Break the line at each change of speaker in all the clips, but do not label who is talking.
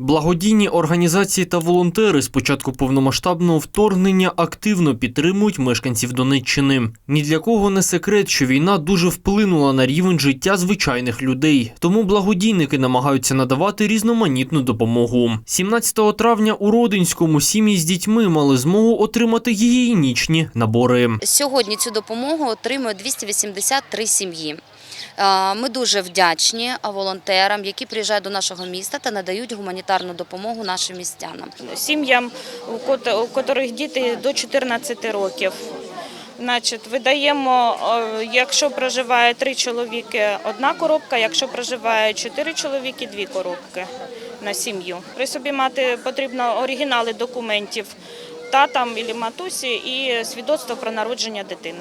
Благодійні організації та волонтери з початку повномасштабного вторгнення активно підтримують мешканців Донеччини. Ні для кого не секрет, що війна дуже вплинула на рівень життя звичайних людей. Тому благодійники намагаються надавати різноманітну допомогу. 17 травня у Родинському сім'ї з дітьми мали змогу отримати гігієнічні набори.
Сьогодні цю допомогу отримує 283 сім'ї. Ми дуже вдячні волонтерам, які приїжджають до нашого міста та надають гуманітарну допомогу нашим містянам.
сім'ям, у кот- у котрих діти до 14 років. Значить, видаємо, якщо проживає три чоловіки, одна коробка, якщо проживає чотири чоловіки, дві коробки на сім'ю. При собі мати потрібно оригінали документів татам або матусі і свідоцтво про народження дитини.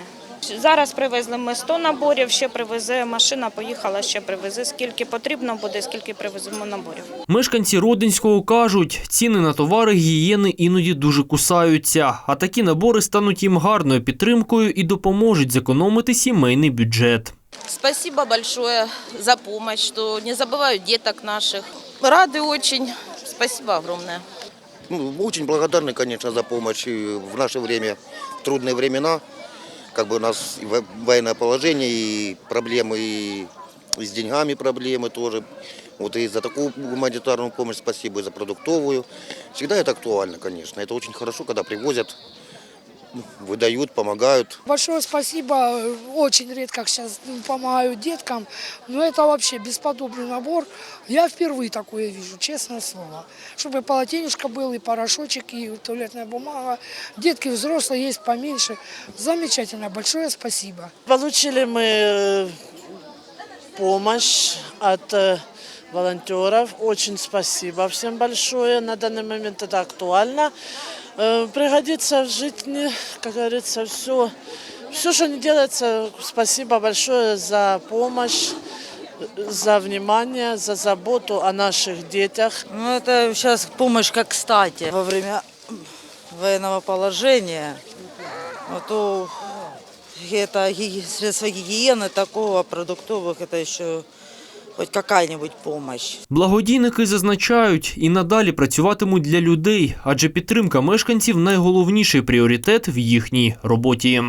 Зараз привезли ми 100 наборів, ще привезе машина, поїхала, ще привезе. Скільки потрібно буде, скільки привеземо наборів.
Мешканці Родинського кажуть, ціни на товари гігієни іноді дуже кусаються, а такі набори стануть їм гарною підтримкою і допоможуть зекономити сімейний бюджет.
Спасибо большое за помощь, что не забывают деток наших. Рады очень. Спасибо огромное.
Ну, очень благодарны, конечно, за помощь и в наше время, в трудные времена. Как бы у нас и во- военное положение, и проблемы и с деньгами проблемы тоже. Вот и за такую гуманитарную помощь спасибо, и за продуктовую. Всегда это актуально, конечно. Это очень хорошо, когда привозят, ну, выдают, помогают.
Большое спасибо. Очень редко сейчас помогаю деткам. Но это вообще бесподобный набор. Я впервые такое вижу, честное слово. Чтобы полотенечко было, и порошочек, и туалетная бумага. Детки взрослые есть поменьше. Замечательно. Большое спасибо.
Получили мы э, помощь от э, волонтеров. Очень спасибо всем большое. На данный момент это актуально. Э, Пригодится в жизни, как говорится, все. Все, что не делается, спасибо большое за помощь, э, за внимание, за заботу о наших детях.
Ну, это сейчас помощь как кстати. Во время военного положения, а то это ги- средства гигиены такого, продуктовых, это еще какая-нибудь помощь.
Благодійники зазначають і надалі працюватимуть для людей, адже підтримка мешканців найголовніший пріоритет в їхній роботі.